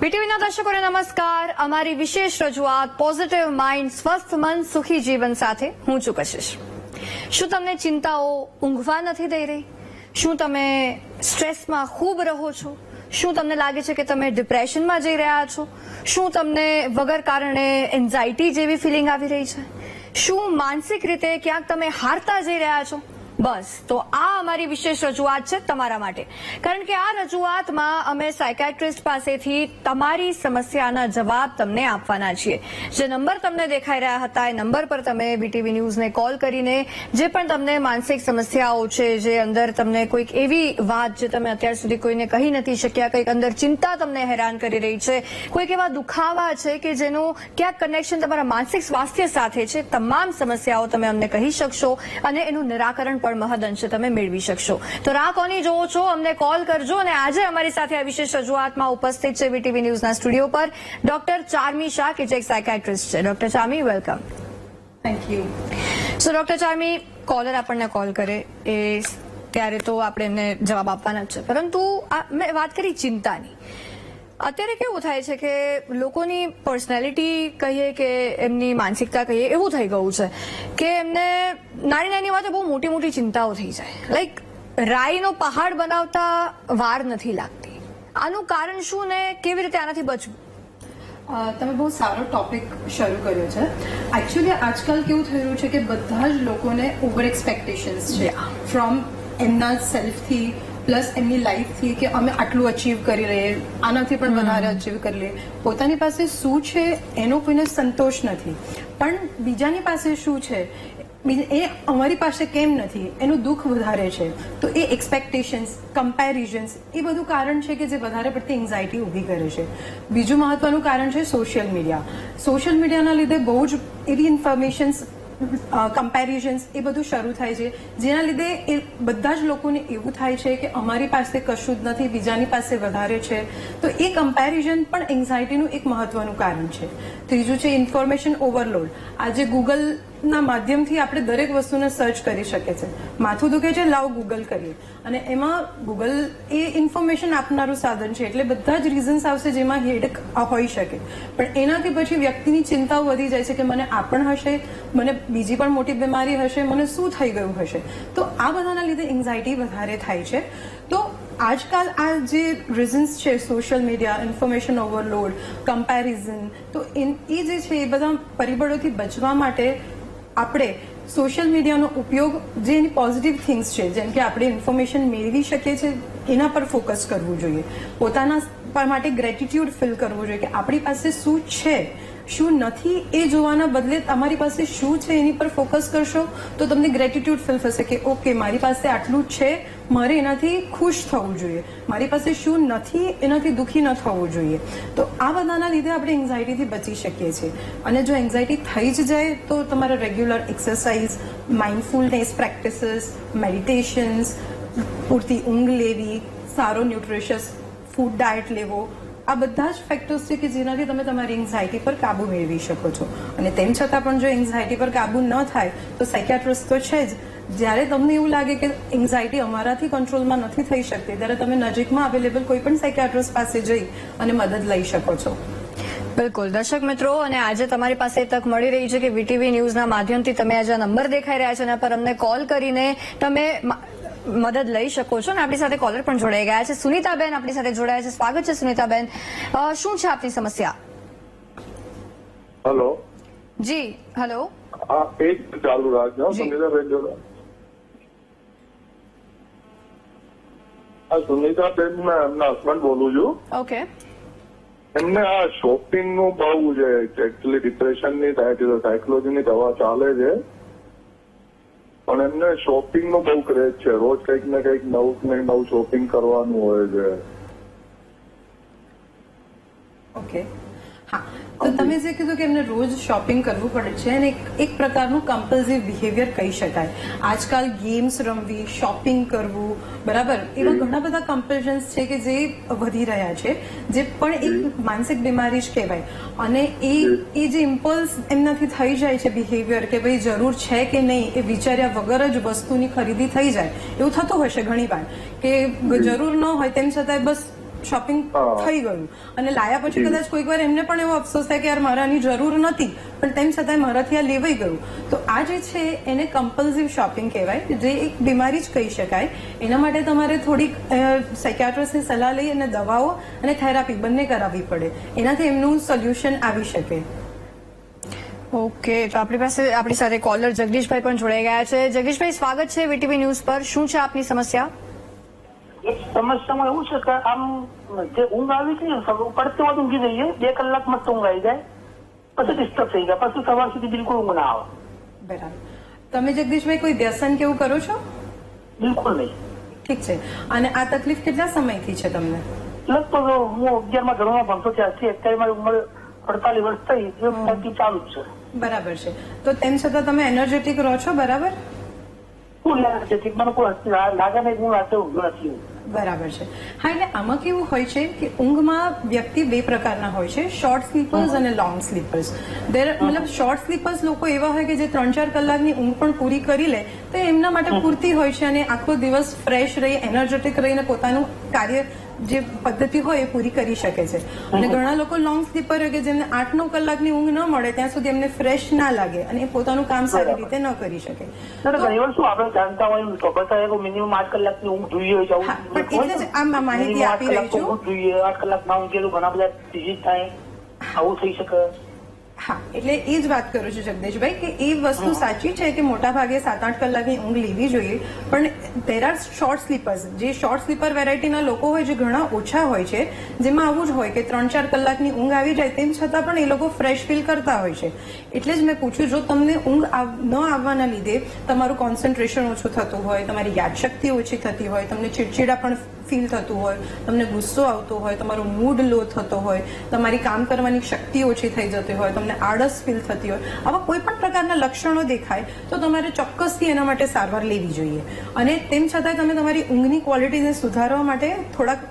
બીટીવીના દર્શકોને નમસ્કાર. અમારી વિશેષ રજૂઆત પોઝિટિવ માઇન્ડ સ્વસ્થ મન, સુખી જીવન સાથે હું છું કશિશ. શું તમને ચિંતાઓ ઊંઘવા નથી દઈ રહી? શું તમે સ્ટ્રેસમાં ખૂબ રહો છો? શું તમને લાગે છે કે તમે ડિપ્રેશનમાં જઈ રહ્યા છો? શું તમને વગર કારણે એન્ઝાઇટી જેવી ફિલિંગ આવી રહી છે? શું માનસિક રીતે ક્યાંક તમે હારતા જઈ રહ્યા છો? બસ, તો આ અમારી વિશેષ રજૂઆત છે તમારા માટે. કારણ કે આ રજૂઆતમાં અમે સાયકાટ્રિસ્ટ પાસેથી તમારી સમસ્યાના જવાબ તમને આપવાના છીએ. જે નંબર તમને દેખાઈ રહ્યા હતા, એ નંબર પર તમે બીટીવી ન્યૂઝને કોલ કરીને જે પણ તમને માનસિક સમસ્યાઓ છે, જે અંદર તમને કોઈક એવી વાત જે તમે અત્યાર સુધી કોઈને કહી નથી શક્યા, કંઈક અંદર ચિંતા તમને હેરાન કરી રહી છે, કોઈક એવા દુખાવા છે કે જેનું ક્યાંક કનેક્શન તમારા માનસિક સ્વાસ્થ્ય સાથે છે, તમામ સમસ્યાઓ તમે અમને કહી શકશો અને એનું નિરાકરણ પણ મહદઅંશે તમે મેળવી શકશો. તો રાહ કોની જોવો છો? અમને કોલ કરજો અને આજે અમારી સાથે આ વિશેષ રજૂઆતમાં ઉપસ્થિત છે વીટીવી ન્યૂઝના સ્ટુડિયો પર ડોક્ટર ચાર્મી શાહ કે જે એક સાયકાટ્રિસ્ટ છે. Doctor Charmi welcome thank you so doctor Charmi caller આપણને કોલ કરે એ ત્યારે તો આપણે એમને જવાબ આપવાના જ છે. પરંતુ આ મેં વાત કરી ચિંતાની. અત્યારે કેવું થાય છે કે લોકોની પર્સનાલિટી કહીએ કે એમની માનસિકતા કહીએ એવું થઈ ગયું છે કે એમને નાની નાની વાતે બહુ મોટી મોટી ચિંતાઓ થઈ જાય. લાઈક રાઈનો પહાડ બનાવતા વાર નથી લાગતી. આનું કારણ શું ને કેવી રીતે આનાથી બચવું? તમે બહુ સારો ટોપિક શરૂ કર્યો છે. એકચ્યુઅલી આજકાલ કેવું થઈ રહ્યું છે કે બધા જ લોકોને ઓવર એક્સપેક્ટેશન્સ છે. ફ્રોમ એમના સેલ્ફથી પ્લસ એમની લાઈફથી કે અમે આટલું અચીવ કરી લઈએ આનાથી પણ વધારે અચીવ કરી લઈએ. પોતાની પાસે શું છે એનો કોઈને સંતોષ નથી. પણ બીજાની પાસે શું છે એ અમારી પાસે કેમ નથી એનું દુઃખ વધારે છે. તો એ એક્સપેક્ટેશન્સ કમ્પેરિઝન્સ એ બધું કારણ છે કે જે વધારે પડતી એન્ઝાયટી ઊભી કરે છે. બીજું મહત્વનું કારણ છે સોશિયલ મીડિયા સોશિયલ મીડિયાના લીધે બહુ જ એવી ઇન્ફોર્મેશન્સ કમ્પેરિઝન્સ એ બધું શરૂ થાય છે. જેના લીધે એ બધા જ લોકોને એવું થાય છે કે અમારી પાસે કશું જ નથી, બીજાની પાસે વધારે છે. તો એ કમ્પેરિઝન પણ એન્ઝાયટીનું એક મહત્વનું કારણ છે. ત્રીજું છે ઇન્ફોર્મેશન ઓવરલોડ આજે ગૂગલના માધ્યમથી આપણે દરેક વસ્તુને સર્ચ કરી શકીએ છે માથું દુખે છે, લાવ ગૂગલ કરીએ. અને એમાં ગૂગલ એ ઇન્ફોર્મેશન આપનારું સાધન છે, એટલે બધા જ રીઝન્સ આવશે જેમાં હેડક હોઈ શકે. પણ એનાથી પછી વ્યક્તિની ચિંતાઓ વધી જાય છે કે મને આ પણ હશે, મને બીજી પણ મોટી બીમારી હશે, મને શું થઈ ગયું હશે? તો આ બધાના લીધે એન્ઝાયટી વધારે થાય છે. તો આજકાલ આ જે રીઝન્સ છે social media information overload comparison તો એ જે છે, એ બધા પરિબળોથી બચવા માટે આપણે સોશિયલ મીડિયાનો ઉપયોગ જે એની પોઝિટિવ થિંગ્સ છે, જેમ કે આપણે ઇન્ફોર્મેશન મેળવી શકીએ છીએ, એના પર ફોકસ કરવું જોઈએ. પોતાના માટે ગ્રેટિટ્યુડ ફીલ કરવું જોઈએ કે આપણી પાસે શું છે, શું નથી એ જોવાના બદલે તમારી પાસે શું છે એની પર ફોકસ કરશો, તો તમને ગ્રેટિટ્યુડ ફીલ થશે કે ઓકે મારી પાસે આટલું છે મારે એનાથી ખુશ થવું જોઈએ. મારી પાસે શું નથી, એનાથી દુઃખી ન થવું જોઈએ. તો આ બધાના લીધે આપણે એન્ઝાયટીથી બચી શકીએ છીએ. અને જો એન્ઝાયટી થઈ જ જાય, તો તમારા regular exercise mindfulness practices meditations પૂરતી ઊંઘ લેવી, સારો ન્યુટ્રિશિયસ ફૂડ ડાયટ લેવો, આ બધા જ ફેક્ટર્સ છે કે જેનાથી તમે તમારી એન્ઝાયટી પર કાબુ મેળવી શકો છો. અને તેમ છતાં પણ જો એન્ઝાયટી પર કાબુ ન થાય, તો સાયકિયાટ્રિસ્ટ તો છે જ. જ્યારે તમને એવું લાગે કે એન્ઝાયટી અમારાથી કંટ્રોલમાં નથી થઈ શકતી ત્યારે તમે નજીકમાં અવેલેબલ કોઈ પણ સાયકિયાટ્રિસ્ટ પાસે જઈ અને મદદ લઈ શકો છો. બિલકુલ. દર્શક મિત્રો અને આજે તમારી પાસે તક મળી રહી છે કે વીટીવી ન્યૂઝના માધ્યમથી તમે આજે નંબર દેખાઈ રહ્યા છે એના પર અમને કોલ કરીને તમે મદદ લઈ શકો છો. અને આપણી સાથે કોલર પણ જોડાઈ ગયા છે. સુનીતાબેન આપણી સાથે જોડાયા છે. સ્વાગત છે સુનીતાબેન. શું છે આપની સમસ્યા? હલો. જી હેલો. હા એક ચાલુ રાખજો સુનિતાબેન જોડે. હા સુનિતાબેન એમના હસબન્ડ બોલું છું. ઓકે. એમને આ શોપિંગનું બહુ છે એકચુઅલી ડિપ્રેશનની સાયકોલોજી ની દવા ચાલે છે. પણ એમને શોપિંગ નો બહુ ક્રેઝ છે. રોજ કંઈક ને કંઈક નવું ને નવું શોપિંગ કરવાનું હોય છે ઓકે હા તો તમે જે કીધું કે એમને રોજ શોપિંગ કરવું પડે છે અને એક- પ્રકારનું કમ્પલ્સિવ બિહેવિયર કહી શકાય. આજકાલ ગેમ્સ રમવી શોપિંગ કરવું બરાબર? એવા ઘણા બધા કમ્પલ્શન્સ છે કે જે વધી રહ્યા છે જે પણ એક માનસિક બીમારી જ કહેવાય. અને એ એ જે ઇમ્પલ્સ એમનાથી થઈ જાય છે બિહેવિયર કે ભાઈ જરૂર છે કે નહીં એ વિચાર્યા વગર જ વસ્તુની ખરીદી થઈ જાય. એવું થતું હશે ઘણી વાર કે જરૂર ન હોય તેમ છતાંય બસ શોપિંગ થઈ ગયું. અને લાયા પછી કદાચ કોઈક વાર એમને પણ એવો અફસોસ થાય કે યાર મારે આની જરૂર નથી પણ તેમ છતાં મારાથી આ લેવાઈ ગયું. તો આ જે છે એને કમ્પલ્સિવ શોપિંગ કહેવાય જે એક બીમારી જ કહી શકાય. એના માટે તમારે થોડીક સાયકાટ્રિસ્ટની સલાહ લઈ અને દવાઓ અને થેરાપી બંને કરાવવી પડે. એનાથી એમનું સોલ્યુશન આવી શકે. ઓકે તો આપણી પાસે આપણી સાથે કોલર જગદીશભાઈ પણ જોડાઈ ગયા છે. જગદીશભાઈ સ્વાગત છે વીટીવી ન્યૂઝ પર. શું છે આપની સમસ્યા? એક સમસ્યામાં એવું છે કે આમ જે ઊંઘ આવી ને સવાર પડતી વાત ઊંઘી જઈએ બે કલાક મસ્ત ઊંઘ આવી જાય પછી ડિસ્ટર્બ થઈ ગયા પછી સવાર સુધી બિલકુલ ઊંઘ ના આવે બરાબર. તમે જગદીશભાઈ કોઈ વ્યસન કેવું કરો છો? બિલકુલ નહીં. ઠીક છે. અને આ તકલીફ કેટલા સમયથી છે તમને? લગભગ હું અગિયારમાં ધોરણમાં ભણતો ત્યારથી અત્યારે મારી ઉંમર અડતાલીસ વર્ષ થઈ એ ચાલુ છે. બરાબર છે. તો તેમ છતાં તમે એનર્જેટિક રહો છો બરાબર? શું લાગે છે કે લાગે નહીં કે ઊંઘ નથી બરાબર છે. હા એટલે આમાં કેવું હોય છે કે ઊંઘમાં વ્યક્તિ બે પ્રકારના હોય છે શોર્ટ સ્લીપર્સ અને લોંગ સ્લીપર્સ દેર મતલબ શોર્ટ સ્લીપર્સ લોકો એવા હોય કે જે ત્રણ ચાર કલાકની ઊંઘ પણ પૂરી કરી લે તો એમના માટે પૂરતી હોય છે અને આખો દિવસ ફ્રેશ રહી એનર્જેટિક રહીને પોતાનું કાર્ય જે પદ્ધતિ હોય એ પૂરી કરી શકે છે. અને ઘણા લોકો લોંગ સ્લીપર હોય કે જેમને આઠ નવ કલાકની ઊંઘ ન મળે ત્યાં સુધી એમને ફ્રેશ ના લાગે અને એ પોતાનું કામ સારી રીતે ન કરી શકે. શું આપણે જાણતા હોય કે મિનિમમ આઠ કલાકની ઊંઘ જોઈએ છે એટલે જ આ માહિતી આપી રહી છું. જોઈએ આઠ કલાક ના ઊંઘે ઘણા બધા ડિઝીઝ થાય આવું થઈ શકે. હા એટલે એ જ વાત કરું છું જગદીશભાઈ કે એ વસ્તુ સાચી છે કે મોટા ભાગે સાત આઠ કલાકની ઊંઘ લેવી જોઈએ પણ દેર આર શોર્ટ સ્લીપર્સ જે શોર્ટ સ્લીપર વેરાયટીના લોકો હોય જે ઘણા ઓછા હોય છે જેમાં આવું જ હોય કે ત્રણ ચાર કલાકની ઊંઘ આવી જાય તેમ છતાં પણ એ લોકો ફ્રેશ ફીલ કરતા હોય છે. એટલે જ મેં પૂછ્યું જો તમને ઊંઘ ન આવવાના લીધે તમારું કોન્સન્ટ્રેશન ઓછું થતું હોય તમારી યાદશક્તિ ઓછી થતી હોય તમને ચીડચીડા પણ ફીલ થતું હોય, તમને ગુસ્સો આવતો હોય, તમારો મૂડ લો થતો હોય, તમારી કામ કરવાની શક્તિ ઓછી થઈ જતી હોય, તમને આળસ ફીલ થતી હોય, આવા કોઈ પણ પ્રકારના લક્ષણો દેખાય, તો તમારે ચોક્કસથી એના માટે સારવાર લેવી જોઈએ. અને તેમ છતાં તમે તમારી ઊંઘની ક્વોલિટીને સુધારવા માટે થોડાક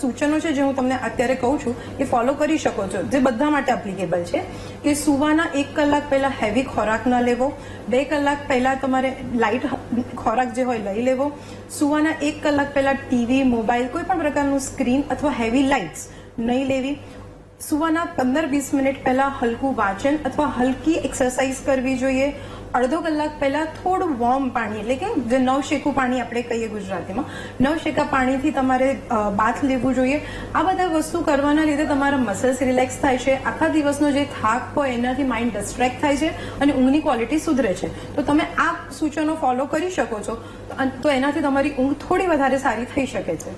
સૂચનો છે જે હું તમને અત્યારે કહું છું, એ ફોલો કરી શકો છો, જે બધા માટે એપ્લિકેબલ છે, કે સુવાના એક કલાક પહેલા હેવી ખોરાક ન લેવો, બે કલાક પહેલા તમારે લાઇટ ખોરાક જે હોય લઈ લેવો. સુવાના એક કલાક પહેલા ટીવી મોબાઈલ કોઈ પણ પ્રકારનું સ્ક્રીન અથવા હેવી લાઇટ્સ નહીં લેવી. સુવાના પંદર વીસ મિનિટ પહેલા હલકું વાંચન અથવા હલકી એક્સરસાઇઝ કરવી જોઈએ. અડધો કલાક પહેલા થોડું વોર્મ પાણી, એટલે કે જે નવ શેકું પાણી આપણે કહીએ ગુજરાતીમાં નવ શેકા પાણીથી તમારે બાથ લેવું જોઈએ. આ બધા વસ્તુ કરવાના લીધે તમારા મસલ્સ રિલેક્સ થાય છે. આખા દિવસનો જે થાક હોય એનાથી માઇન્ડ ડિસ્ટ્રેક્ટ થાય છે અને ઊંઘની ક્વોલિટી સુધરે છે. તો તમે આ સૂચનો ફોલો કરી શકો છો. તો એનાથી તમારી ઊંઘ થોડી વધારે સારી થઈ શકે છે.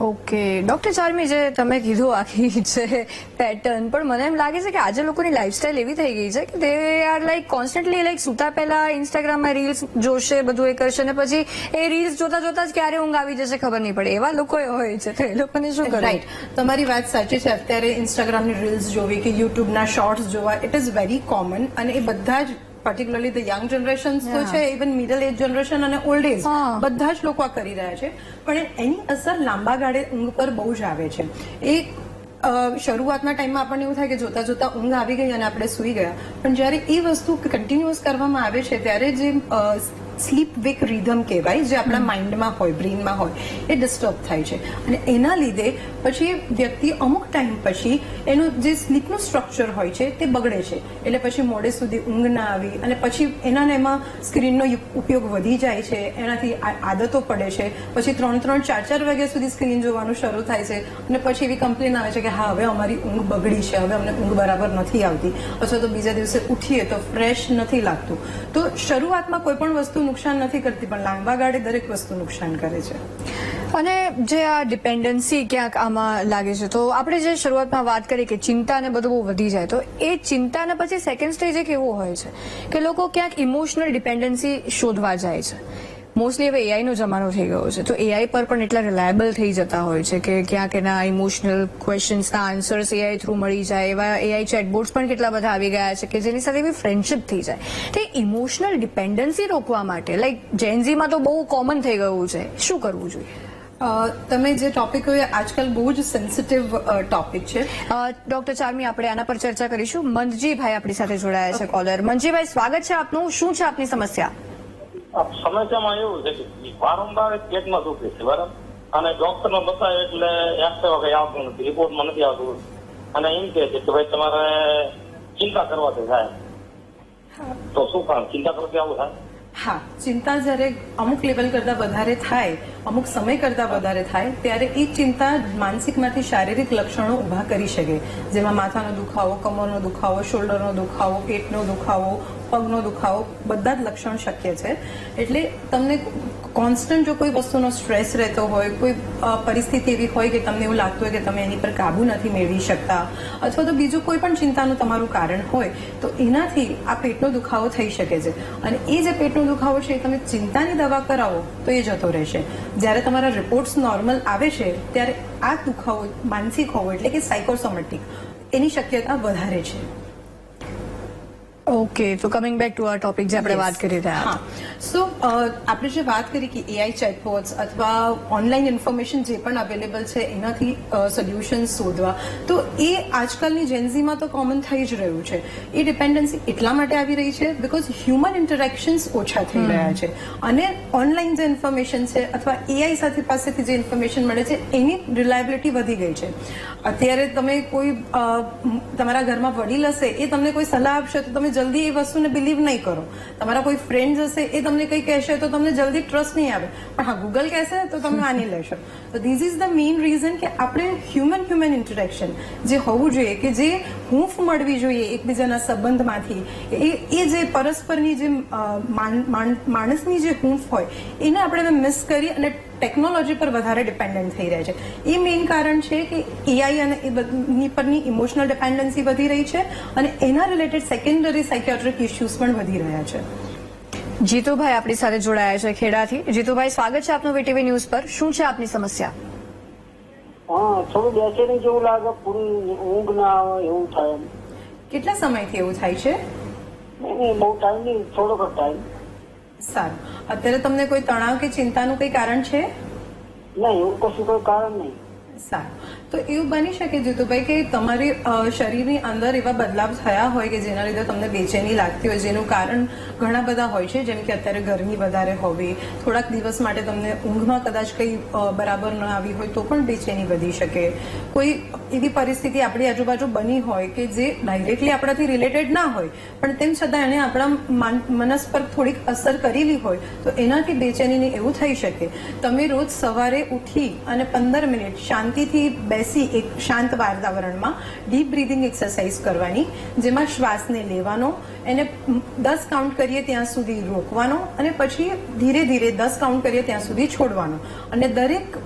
ઓકે. ડોક્ટર ચાર્મી જે તમે કીધું આખી છે પેટર્ન પણ મને એમ લાગે છે કે આજે લોકોની લાઈફસ્ટાઈલ એવી થઈ ગઈ છે કે they are like constantly like સૂતા પહેલા ઇન્સ્ટાગ્રામમાં રીલ્સ જોશે બધું એ કરશે અને પછી એ રીલ્સ જોતા જોતા જ ક્યારે ઊંઘ આવી જશે ખબર નહીં પડે. એવા લોકો હોય છે તો એ લોકોને શું કરે રાઈટ તમારી વાત સાચી છે. અત્યારે ઇન્સ્ટાગ્રામની રીલ્સ જોવી કે યુટ્યુબના શોર્ટ્સ જોવા ઇટ ઇઝ વેરી કોમન અને એ બધા જ પર્ટિક્યુલરલી ધ યંગ જનરેશન તો છે ઇવન મિડલ એજ જનરેશન અને ઓલ્ડ એજ બધા જ લોકો આ કરી રહ્યા છે. પણ એની અસર લાંબા ગાળે ઊંઘ પર બહુ જ આવે છે. એ શરૂઆતના ટાઈમમાં આપણને એવું થાય કે જોતા જોતા ઊંઘ આવી ગઈ અને આપણે સૂઈ ગયા. પણ જ્યારે એ વસ્તુ કન્ટિન્યુઅસ કરવામાં આવે છે ત્યારે જે સ્લીપ વેક રિધમ કહેવાય જે આપણા માઇન્ડમાં હોય બ્રેઇનમાં હોય એ ડિસ્ટર્બ થાય છે. અને એના લીધે પછી વ્યક્તિ અમુક ટાઈમ પછી એનું જે સ્લીપનું સ્ટ્રક્ચર હોય છે તે બગડે છે. એટલે પછી મોડે સુધી ઊંઘ ના આવી અને પછી એનાને એમાં સ્ક્રીનનો ઉપયોગ વધી જાય છે, એનાથી આદતો પડે છે. પછી ત્રણ ત્રણ, ચાર ચાર વાગ્યા સુધી સ્ક્રીન જોવાનું શરૂ થાય છે અને પછી એવી કમ્પ્લેન આવે છે કે હા, હવે અમારી ઊંઘ બગડી છે, હવે અમને ઊંઘ બરાબર નથી આવતી. અથવા તો બીજા દિવસે ઉઠીએ તો ફ્રેશ નથી લાગતું. તો શરૂઆતમાં કોઈ પણ વસ્તુ નુકસાન નથી કરતી, પણ લાંબા ગાળે દરેક વસ્તુ નુકસાન કરે છે. અને જે આ ડિપેન્ડન્સી ક્યાંક આમાં લાગે છે, તો આપણે જે શરૂઆતમાં વાત કરી કે ચિંતા ને બધું બહુ વધી જાય, તો એ ચિંતાને પછી સેકન્ડ સ્ટેજ એક એવો હોય છે? કે લોકો ક્યાંક ઇમોશનલ ડિપેન્ડન્સી શોધવા જાય છે. મોસ્ટલી હવે એઆઈ નો જમાનો થઈ ગયો છે, તો એઆઈ પર પણ એટલા રિલાયબલ થઈ જતા હોય છે કે ક્યાંક એના ઇમોશનલ ક્વેશ્ચન્સના આન્સર્સ એઆઈ થ્રુ મળી જાય, એવા એઆઈ ચેટબોર્ડ્સ પણ કેટલા બધા આવી ગયા છે કે જેની સાથે એવી ફ્રેન્ડશિપ થઈ જાય. તે ઇમોશનલ ડિપેન્ડન્સી રોકવા માટે લાઈક જેન્ઝીમાં તો બહુ કોમન થઈ ગયું છે, શું કરવું જોઈએ? તમે જે ટોપિક હોય આજકાલ બહુ જ સેન્સિટિવ ટોપિક છે. ડોક્ટર ચારમી આપણે આના પર ચર્ચા કરીશું. મંજીભાઈ આપણી સાથે જોડાયા છે કોલર મંજીભાઈ સ્વાગત છે આપનું. શું છે આપની સમસ્યા? સમસ્યામાં એવું છે કે વારંવાર પેટમાં દુખે છે બરાબર? અને ડોક્ટર નો બતાવે એટલે એક્સરે કઈ આવતું નથી. રિપોર્ટમાં નથી આવતું. અને એમ કે છે કે ભાઈ તમારે ચિંતા કરવાથી થાય. તો શું કામ? ચિંતા કરવાથી આવું થાય? હા, ચિંતા જ્યારે અમુક લેવલ કરતા વધારે થાય, અમુક સમય કરતા વધારે થાય, ત્યારે એ ચિંતા માનસિકમાંથી શારીરિક લક્ષણો ઊભા કરી શકે. જેમાં માથાનો દુખાવો, કમરનો દુખાવો શોલ્ડરનો દુખાવો, પેટનો દુખાવો, પગનો દુખાવો, બધા જ લક્ષણ શક્ય છે. એટલે તમને કોન્સ્ટન્ટ જો કોઈ વસ્તુનો સ્ટ્રેસ રહેતો હોય, કોઈ પરિસ્થિતિ એવી હોય કે તમને એવું લાગતું હોય કે તમે એની પર કાબુ નથી મેળવી શકતા, અથવા તો બીજું કોઈ પણ ચિંતાનું તમારું કારણ હોય, તો એનાથી આ પેટનો દુખાવો થઈ શકે છે. અને એ જે પેટનો દુખાવો છે, એ તમે ચિંતાની દવા કરાવો, તો એ જતો રહેશે. જ્યારે તમારા રિપોર્ટ્સ નોર્મલ આવે છે, ત્યારે આ દુખાવો, માનસિક હોવો એટલે કે સાયકોસોમેટિક એની શક્યતા વધારે છે. ઓકે તો કમિંગ બેક ટુ આ ટોપિક જે આપણે વાત કરી રહ્યા હા. સો આપણે જે વાત કરી કે એઆઈ ચેટબોટ્સ અથવા ઓનલાઈન ઇન્ફોર્મેશન જે પણ અવેલેબલ છે એનાથી સોલ્યુશન શોધવા. તો એ આજકાલની જેન્ઝીમાં તો કોમન થઈ જ રહ્યું છે. એ ડિપેન્ડન્સી એટલા માટે આવી રહી છે બીકોઝ હ્યુમન ઇન્ટરેક્શન્સ ઓછા થઈ રહ્યા છે. અને ઓનલાઈન જે ઇન્ફોર્મેશન છે અથવા એઆઈ સાથે પાસેથી જે ઇન્ફોર્મેશન મળે છે એની રિલાયબિલિટી વધી ગઈ છે. અત્યારે તમે કોઈ તમારા ઘરમાં વડીલ હશે એ તમને કોઈ સલાહ આપશે તો તમે જલ્દી એ વસ્તુને બિલીવ નહીં કરો. તમારા કોઈ ફ્રેન્ડ હશે, એ તમને કંઈ કહેશે તો તમને જલ્દી ટ્રસ્ટ નહીં આવે. પણ હા ગૂગલ કહેશે તો તમે માની લેશો. તો this is the main reason કે આપણે હ્યુમન હ્યુમન ઇન્ટરેક્શન જે હોવું જોઈએ કે જે હૂંફ મળવી જોઈએ એકબીજાના સંબંધમાંથી એ એ જે પરસ્પરની જે માણસની જે હૂંફ હોય, એને આપણે મિસ કરી અને ટેકનોલોજી પર વધારે ડિપેન્ડન્ટ થઈ રહ્યા છે. એ મેઇન કારણ છે કે એઆઈ અને એ બધી પરની ઇમોશનલ ડિપેન્ડન્સી વધી રહી છે અને એના રિલેટેડ સેકન્ડરી સાયકિયાટ્રિક ઇસ્યુઝ પણ વધી રહ્યા છે. જીતુભાઈ આપણી સાથે જોડાયા છે ખેડાથી. જીતુભાઈ સ્વાગત છે આપનું વીટીવી ન્યૂઝ પર. શું છે આપની સમસ્યા? હા થોડું બેચેની જેવું લાગે પૂરી ઊંઘ ના આવે એવું થાય કેટલા સમયથી એવું થાય છે? બહુ ટાઈમ નહીં થોડોક ટાઈમ સારું. અત્યારે તમને કોઈ તણાવ કે ચિંતાનું કોઈ કારણ છે? નહીં એવું કશું કોઈ કારણ નહીં. સારું. તો એવું બની શકે જીતુભાઈ કે તમારી શરીરની અંદર એવા બદલાવ થયા હોય કે જેના લીધે તમને બેચેની લાગતી હોય, જેનું કારણ ઘણા બધા હોય છે, જેમ કે અત્યારે ગરમી વધારે હોવી, થોડાક દિવસ માટે તમને ઊંઘમાં કદાચ કંઈ બરાબર ન આવી હોય તો પણ બેચેની વધી શકે. કોઈ એવી પરિસ્થિતિ આપણી આજુબાજુ બની હોય કે જે ડાયરેક્ટલી આપણાથી રિલેટેડ ના હોય, પણ તેમ છતાં એને આપણા માન- મનસ પર થોડીક અસર કરેલી હોય, તો એનાથી બેચેનીને એવું થઈ શકે. તમે રોજ સવારે ઉઠી અને પંદર મિનિટ શાંતિથી બેસી એક શાંત વાતાવરણમાં ડીપ બ્રીધિંગ એક્સરસાઇઝ કરવાની, જેમાં શ્વાસને લેવાનો, એને દસ કાઉન્ટ કરીએ ત્યાં સુધી રોકવાનો અને પછી ધીરે ધીરે દસ કાઉન્ટ કરીએ ત્યાં સુધી છોડવાનો. અને દરેક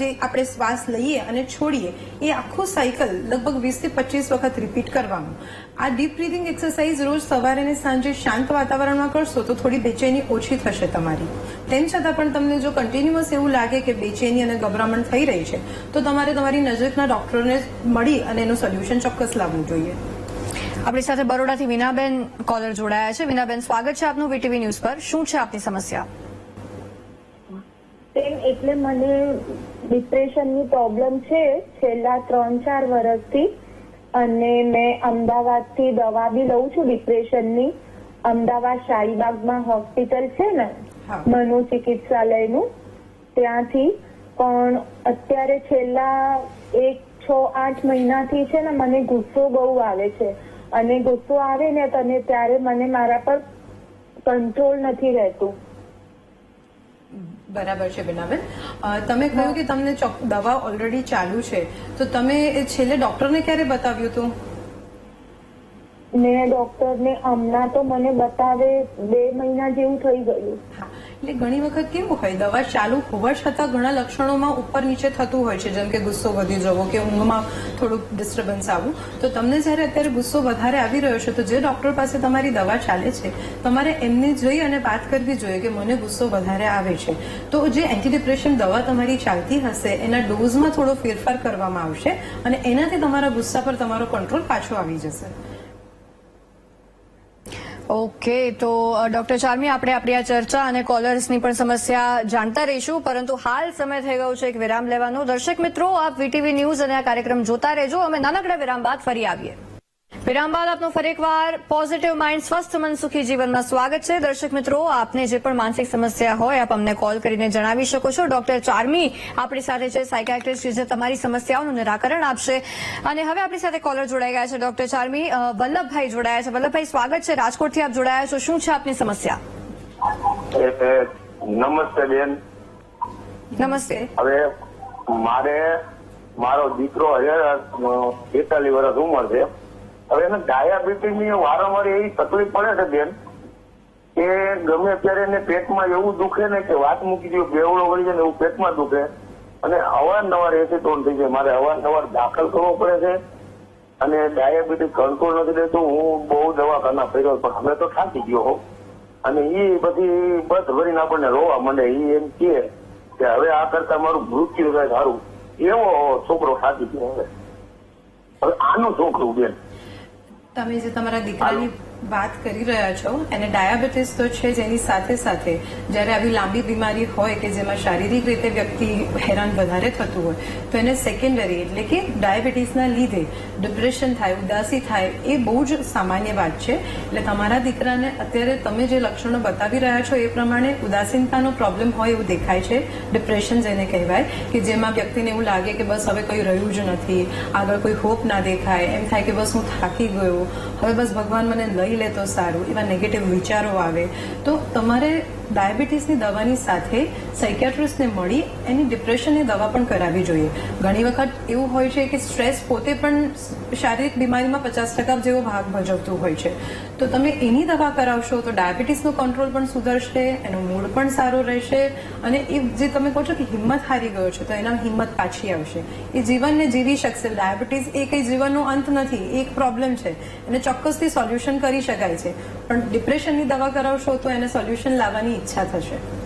જે આપણે શ્વાસ લઈએ અને છોડીએ, એ આખું સાયકલ લગભગ વીસથી પચીસ વખત રિપીટ કરવાનું. આ ડીપ બ્રીધિંગ એક્સરસાઇઝ રોજ સવારે અને સાંજે શાંત વાતાવરણમાં કરશો તો થોડી બેચેની ઓછી થશે તમારી. તેમ છતાં પણ તમને જો કન્ટિન્યુઅસ એવું લાગે કે બેચેની અને ગભરામણ થઈ રહી છે, તો તમારે તમારી નજીકના ડોક્ટરને મળી અને એનું સોલ્યુશન ચોક્કસ લાવવું જોઈએ. આપણી સાથે બરોડાથી વિનાબેન કોલર જોડાયા છે. વિનાબેન, સ્વાગત છે આપનું વીટીવી ન્યૂઝ પર. શું છે આપની સમસ્યા? તેમ એટલે મને ડિપ્રેશનની પ્રોબ્લેમ છે છેલ્લા ત્રણ ચાર વર્ષથી અને મેં અમદાવાદથી દવા બી લઉં છું ડિપ્રેશનની અમદાવાદ શાહીબાગમાં હોસ્પિટલ છે ને મનુ મનોચિકિત્સાલયનું ત્યાંથી પણ અત્યારે છેલ્લા એક છ આઠ મહિનાથી છે ને મને ગુસ્સો બહુ આવે છે. અને ગુસ્સો આવે ને તને ત્યારે મને મારા પર કંટ્રોલ નથી રહેતું. બરાબર છે બેનાબેન. તમે કહ્યું કે તમને દવા ઓલરેડી ચાલુ છે. તો તમે છેલ્લે ડોક્ટરને ક્યારે બતાવ્યું હતું? મેં ડોક્ટરને હમણાં તો મને બતાવે બે મહિના જેવું થઈ ગયું. એટલે ઘણી વખત કેવું હોય દવા ચાલુ હોવા છતાં ઘણા લક્ષણોમાં ઉપર નીચે થતું હોય છે. જેમ કે ગુસ્સો વધી જવો કે ઊંઘમાં થોડુંક ડિસ્ટર્બન્સ આવવું. તો તમને જ્યારે અત્યારે ગુસ્સો વધારે આવી રહ્યો છે, તો જે ડોક્ટર પાસે તમારી દવા ચાલે છે, તમારે એમને જોઈ અને વાત કરવી જોઈએ કે મને ગુસ્સો વધારે આવે છે. તો જે એન્ટી ડિપ્રેશન દવા તમારી ચાલતી હશે, એના ડોઝમાં થોડો ફેરફાર કરવામાં આવશે અને એનાથી તમારા ગુસ્સા પર તમારો કંટ્રોલ પાછો આવી જશે. ઓકે, તો ડોક્ટર ચાર્મી, આપણે આપણી આ ચર્ચા અને કોલર્સની પણ સમસ્યા જાણતા રહીશું, પરંતુ હાલ સમય થઈ ગયો છે એક વિરામ લેવાનો. દર્શક મિત્રો, આપ વીટીવી ન્યૂઝ અને આ કાર્યક્રમ જોતા રહેજો. અમે નાનકડા વિરામ બાદ ફરી આવીએ. વિરામ બાદ આપનું ફરી એકવાર પોઝિટિવ માઇન્ડ સ્વસ્થ મન સુખી જીવનમાં સ્વાગત છે. દર્શક મિત્રો આપને જે પણ માનસિક સમસ્યા હોય આપ અમને કોલ કરીને જણાવી શકો છો. ડોક્ટર ચાર્મી આપણી સાથે છે સાયકાટ્રિસ્ટ જે તમારી સમસ્યાઓનું નિરાકરણ આપશે. અને હવે આપણી સાથે કોલર જોડાઈ ગયા છે ડોક્ટર ચાર્મી. વલ્લભભાઈ જોડાયા છે. વલ્લભભાઈ સ્વાગત છે. રાજકોટથી આપ જોડાયા છો. શું છે આપની સમસ્યા? નમસ્તે બેન. નમસ્તે. હવે મારે મારો દીકરો હજાર બેતાલીસ વર્ષ ઉંમર છે. હવે એને ડાયાબિટીસની વારંવાર એવી તકલીફ પડે છે બેન, કે ગમે ત્યારે એને પેટમાં એવું દુખે ને કે વાત મૂકી દો બેવડો વળી જાય ને એવું પેટમાં દુખે, અને અવારનવાર એસિટોન થઈ જાય. મારે અવારનવાર દાખલ કરવો પડે છે અને ડાયાબિટીસ કંટ્રોલ નથી રહેતું હું બહુ દવાખાના ફેર્યો પણ હવે તો થાકી ગયો હોઉં અને એ બધી બસ ભરીને આપણને રોવા માંડે. એ એમ કે હવે આ કરતા મારું મૃત્યુ થાય સારું. એવો છોકરો થાકી ગયો હવે. હવે આનું છોકરું બેન? તમે જે તમારા દીકરાની વાત કરી રહ્યા છો. એને ડાયાબિટીસ તો છે જેની સાથે સાથે. જ્યારે આવી લાંબી બીમારી હોય કે જેમાં શારીરિક રીતે વ્યક્તિ હેરાન વધારે થતું હોય, તો એને સેકન્ડરી એટલે કે ડાયાબિટીસના લીધે ડિપ્રેશન થાય, ઉદાસી થાય, એ બહુ જ સામાન્ય વાત છે. એટલે તમારા દીકરાને અત્યારે તમે જે લક્ષણો બતાવી રહ્યા છો એ પ્રમાણે ઉદાસીનતાનો પ્રોબ્લેમ હોય એવું દેખાય છે. ડિપ્રેશન જેને કહેવાય કે જેમાં વ્યક્તિને એવું લાગે કે બસ હવે કંઈ રહ્યું જ નથી, આગળ કોઈ હોપ ના દેખાય, એમ થાય કે બસ હું થાકી ગયો, હવે બસ ભગવાન મને લઈ લે તો સારું, એવા નેગેટિવ વિચારો આવે, તો તમારે ડાયાબિટીસની દવાની સાથે સાયકિયાટ્રિસ્ટને મળી એની ડિપ્રેશનની દવા પણ કરાવવી જોઈએ. ઘણી વખત એવું હોય છે કે સ્ટ્રેસ પોતે પણ શારીરિક બીમારીમાં પચાસ ટકા જેવો ભાગ ભજવતું હોય છે. તો તમે એની દવા કરાવશો તો ડાયાબિટીસનો કંટ્રોલ પણ સુધરશે, એનો મૂડ પણ સારો રહેશે અને એ જે તમે કહો છો કે હિંમત હારી ગયો છે તો એના હિંમત પાછી આવશે. એ જીવનને જીવી શકશે. ડાયાબિટીસ એ કંઈ જીવનનો અંત નથી એક પ્રોબ્લેમ છે. એને ચોક્કસથી સોલ્યુશન કરી શકાય છે. પણ ડિપ્રેશનની દવા કરાવશો તો એને સોલ્યુશન લાવવાની ઈચ્છા થશે.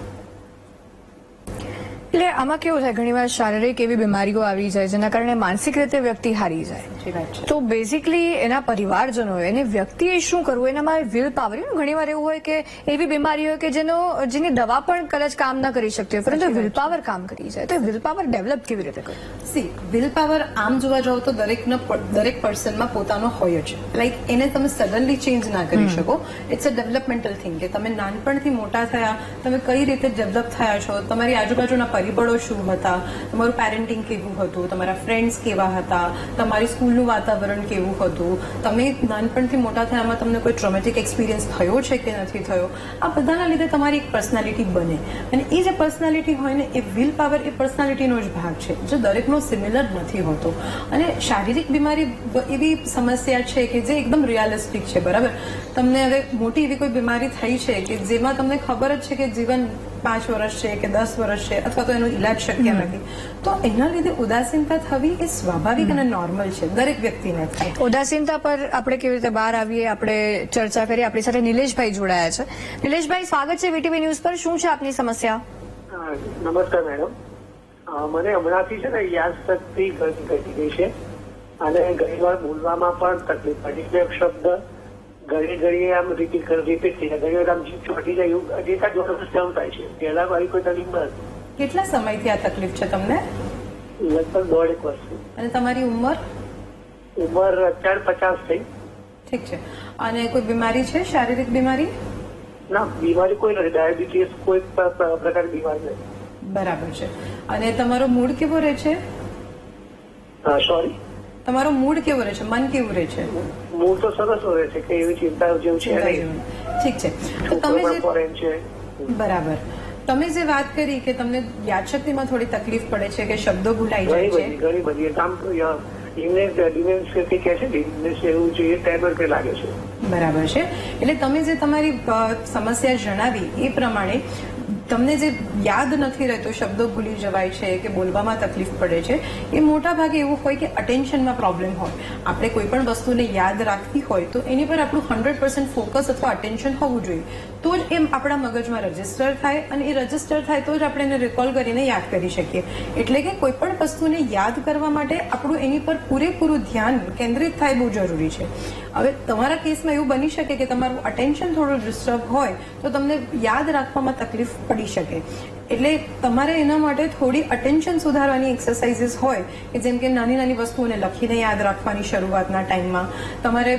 એટલે આમાં કેવું થાય? ઘણીવાર શારીરિક એવી બીમારીઓ આવી જાય જેના કારણે માનસિક રીતે વ્યક્તિ હારી જાય. તો બેઝિકલી એના પરિવારજનો એને વ્યક્તિએ શું કરવું? એનામાં વિલ પાવર ઘણીવાર એવું હોય કે એવી બીમારી હોય કે જેનો જેની દવા પણ કદાચ કામ ન કરી શકતી હોય પરંતુ વિલ પાવર કામ કરી જાય. તો વિલ પાવર ડેવલપ કેવી રીતે કરવું સી વિલ પાવર આમ જોવા જાવ તો દરેકનો દરેક પર્સનમાં પોતાનો હોય જ. લાઈક એને તમે સડનલી ચેન્જ ના કરી શકો. ઇટ્સ અ ડેવલપમેન્ટલ થિંગ કે તમે નાનપણથી મોટા થયા તમે કઈ રીતે ડેવલપ થયા છો? તમારી આજુબાજુના પરિબળો શું હતા? તમારું પેરેન્ટિંગ કેવું હતું? તમારા ફ્રેન્ડ્સ કેવા હતા? તમારી સ્કૂલનું વાતાવરણ કેવું હતું? તમે નાનપણથી મોટા થયામાં તમને કોઈ ટ્રોમેટિક એક્સપિરિયન્સ થયો છે કે નથી થયો? આ બધાના લીધે તમારી એક પર્સનાલિટી બને. અને એ જે પર્સનાલિટી હોય ને, એ વિલ પાવર એ પર્સનાલિટીનો જ ભાગ છે, જે દરેકનો સિમિલર નથી હોતો. અને શારીરિક બીમારી એવી સમસ્યા છે કે જે એકદમ રિયાલિસ્ટિક છે, બરાબર? તમને હવે મોટી એવી કોઈ બીમારી થઈ છે કે જેમાં તમને ખબર જ છે કે જીવન પાંચ વર્ષ છે કે દસ વર્ષ છે અથવા તો એનો ઈલાજ શક્ય નથી. તો એના લીધે ઉદાસીનતા થવી એ સ્વાભાવિક અને નોર્મલ છે. દરેક વ્યક્તિને થાય. ઉદાસીનતા પર આપણે કેવી રીતે બહાર આવીએ આપણે ચર્ચા કરીએ આપણી સાથે નિલેશભાઈ જોડાયા છે. નિલેશભાઈ સ્વાગત છે વીટીવી ન્યૂઝ પર. શું છે આપની સમસ્યા? હા, નમસ્કાર મેડમ. મને હમણાંથી છે ને યાદ શક્તિ ઘટી ઘટી ગઈ છે. અને ઘણીવાર બોલવામાં પણ તકલીફ પડી શબ્દ ઘડી ઘડીએ આમ રિપીટ રિપીટ થઈ જાય ઘણી વાર આમ જીભ ચોંટી જાય એવું એકાદ વર્ષ તેમ થાય છે. પહેલા મારી કોઈ તકલીફ નથી કેટલા સમયથી આ તકલીફ છે તમને? લગભગ દોઢ એક વર્ષથી અને તમારી ઉંમર? ઉંમર અત્યારે પચાસ થઈ. ઠીક છે. અને કોઈ બીમારી છે? શારીરિક બીમારી? ના બીમારી કોઈ નથી. ડાયાબિટીસ કોઈ પ્રકાર પ્રકારની બીમારી નથી. બરાબર છે. અને તમારો મૂડ કેવો રહે છે? સોરી તમારો મૂડ કેવો રહે છે? મન કેવું રહે છે? મૂડ તો સરસ હોય છે કે એવી ચિંતા જેવું છે. ઠીક છે. તો તમે જે બરાબર. તમે જે વાત કરી કે તમને યાદશક્તિમાં થોડી તકલીફ પડે છે કે શબ્દો ભૂલાઈ જાય છે. ઘણી બધી. કામ ડિમેન્સ કે કહે છે ને એવું છે એ ટાઈમ પર લાગે છે. બરાબર છે. એટલે તમે જે તમારી સમસ્યા જણાવી એ પ્રમાણે તમને જે યાદ નથી રહેતો, શબ્દો ભૂલી જવાય છે કે બોલવામાં તકલીફ પડે છે, એ મોટા ભાગે એવું હોય કે અટેન્શનમાં પ્રોબ્લેમ હોય. આપણે કોઈ પણ વસ્તુને યાદ રાખવી હોય તો એની પર આપણું હંડ્રેડ પર્સન્ટ ફોકસ અથવા અટેન્શન હોવું જોઈએ. તો જ એમ આપણા મગજમાં રજિસ્ટર થાય અને એ રજિસ્ટર થાય તો જ આપણે એને રિકોલ કરીને યાદ કરી શકીએ. એટલે કે કોઈ પણ વસ્તુને યાદ કરવા માટે આપણું એની પર પૂરેપૂરું ધ્યાન કેન્દ્રિત થાય બહુ જરૂરી છે. હવે તમારા કેસમાં એવું બની શકે કે તમારું અટેન્શન થોડું ડિસ્ટર્બ હોય તો તમને યાદ રાખવામાં તકલીફ પડી પડી શકે. એટલે તમારે એના માટે થોડી અટેન્શન સુધારવાની એક્સરસાઇઝીસ હોય, કે જેમ કે નાની નાની વસ્તુઓને લખીને યાદ રાખવાની શરૂઆતના ટાઈમમાં. તમારે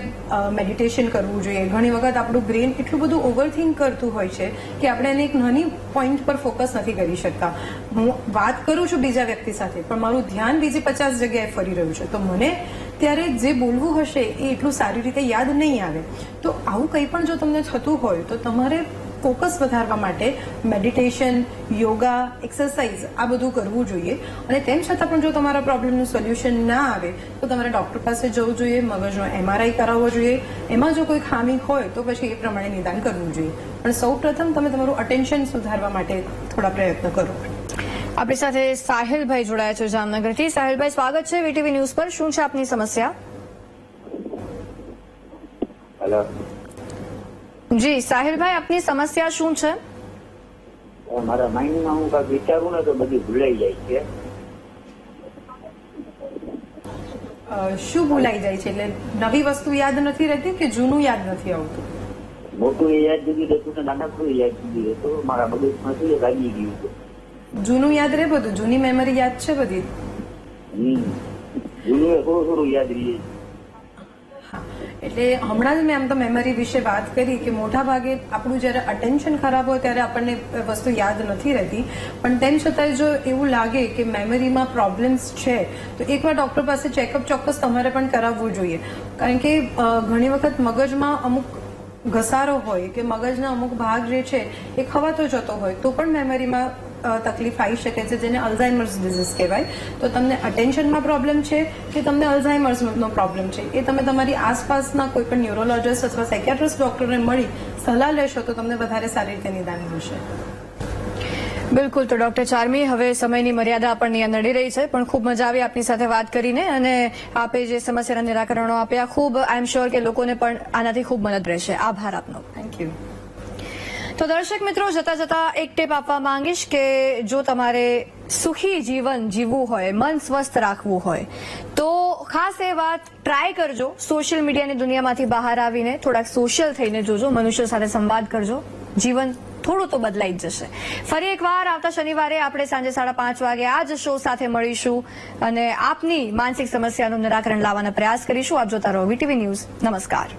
મેડિટેશન કરવું જોઈએ. ઘણી વખત આપણું બ્રેન એટલું બધું ઓવરથિંક કરતું હોય છે કે આપણે એને એક નાની પોઈન્ટ પર ફોકસ નથી કરી શકતા. હું વાત કરું છું બીજા વ્યક્તિ સાથે, પણ મારું ધ્યાન બીજી પચાસ જગ્યાએ ફરી રહ્યું છે. તો મને ત્યારે જે બોલવું હશે એ એટલું સારી રીતે યાદ નહીં આવે. તો આવું કંઈ પણ જો તમને થતું હોય, તો તમારે ફોકસ વધારવા માટે મેડિટેશન યોગા એક્સરસાઇઝ આ બધું કરવું જોઈએ. અને તેમ છતાં પણ જો તમારા પ્રોબ્લેમનું સોલ્યુશન ના આવે તો તમારે ડૉક્ટર પાસે જવું જોઈએ મગજનો એમઆરઆઈ કરાવવો જોઈએ. એમાં જો કોઈ ખામી હોય તો પછી એ પ્રમાણે નિદાન કરવું જોઈએ. પણ સૌ પ્રથમ તમે તમારું અટેન્શન સુધારવા માટે થોડા પ્રયત્ન કરો. આપણી સાથે સાહિલભાઈ જોડાયા છે જામનગરથી. સાહિલભાઈ સ્વાગત છે વીટીવી ન્યૂઝ પર. શું છે આપની સમસ્યા? હેલો જી સાહિલભાઈ આપની સમસ્યા શું છે? મારા માઇન્ડમાં હું કાંઈક વિચારું ને તો બધું ભૂલાઈ જાય છે. શું ભૂલાઈ જાય છે? એટલે નવી વસ્તુ યાદ નથી રહેતી કે જૂનું યાદ નથી આવતું? મોટું યાદ જુદી રહેતું ને નાનકડું યાદ જુદી રહેતું? મારા મગજમાં શું છે લાગી ગયું છે? જૂનું યાદ રહે બધું? જૂની મેમરી યાદ છે બધી? હમ. જૂનું થોડું થોડું યાદ રહીએ હા. એટલે હમણાં જ મેં આમ તો મેમરી વિશે વાત કરી કે મોટા ભાગે આપણું જ્યારે અટેન્શન ખરાબ હોય ત્યારે આપણને વસ્તુ યાદ નથી રહેતી. પણ તેમ છતાંય જો એવું લાગે કે મેમરીમાં પ્રોબ્લેમ્સ છે, તો એકવાર ડોક્ટર પાસે ચેકઅપ ચોક્કસ તમારે પણ કરાવવું જોઈએ. કારણ કે ઘણી વખત મગજમાં અમુક ઘસારો હોય કે મગજના અમુક ભાગ જે છે એ ખવાતો જતો હોય, તો પણ મેમરીમાં તકલીફ આવી શકે છે જેને અલ્ઝાઇમર્સ ડિઝીઝ કહેવાય. તો તમને અટેન્શનમાં પ્રોબ્લેમ છે કે તમને અલ્ઝાઇમર્સનો પ્રોબ્લેમ છે. એ તમે તમારી આસપાસના કોઈ પણ ન્યુરોલોજીસ્ટ અથવા સાયકેટ્રિસ્ટ ડોક્ટરને મળી સલાહ લેશો તો તમને વધારે સારી રીતે નિદાન મળશે. બિલકુલ તો ડોક્ટર ચાર્મી હવે સમયની મર્યાદા આપણને નડી રહી છે પણ ખૂબ મજા આવી આપની સાથે વાત કરીને અને આપે જે સમસ્યાના નિરાકરણો આપ્યા ખૂબ આઈ એમ શ્યોર કે લોકોને પણ આનાથી ખૂબ મદદ રહેશે. આભાર આપનો. થેન્ક યુ તો દર્શક મિત્રો, જતા જતા એક ટેપ આપવા માંગીશ કે જો તમારે સુખી જીવન જીવવું હોય, મન સ્વસ્થ રાખવું હોય, તો ખાસ એ વાત ટ્રાય કરજો. સોશિયલ મીડિયાની દુનિયામાંથી બહાર આવીને થોડાક સોશિયલ થઈને જોજો, મનુષ્ય સાથે સંવાદ કરજો. જીવન થોડું તો બદલાઈ જ જશે. ફરી એકવાર આવતા શનિવારે આપણે સાંજે સાડા પાંચ વાગે આ જ શો સાથે મળીશું અને આપની માનસિક સમસ્યાનું નિરાકરણ લાવવાના પ્રયાસ કરીશું. આપ જોતા રહો વીટીવી ન્યૂઝ. નમસ્કાર.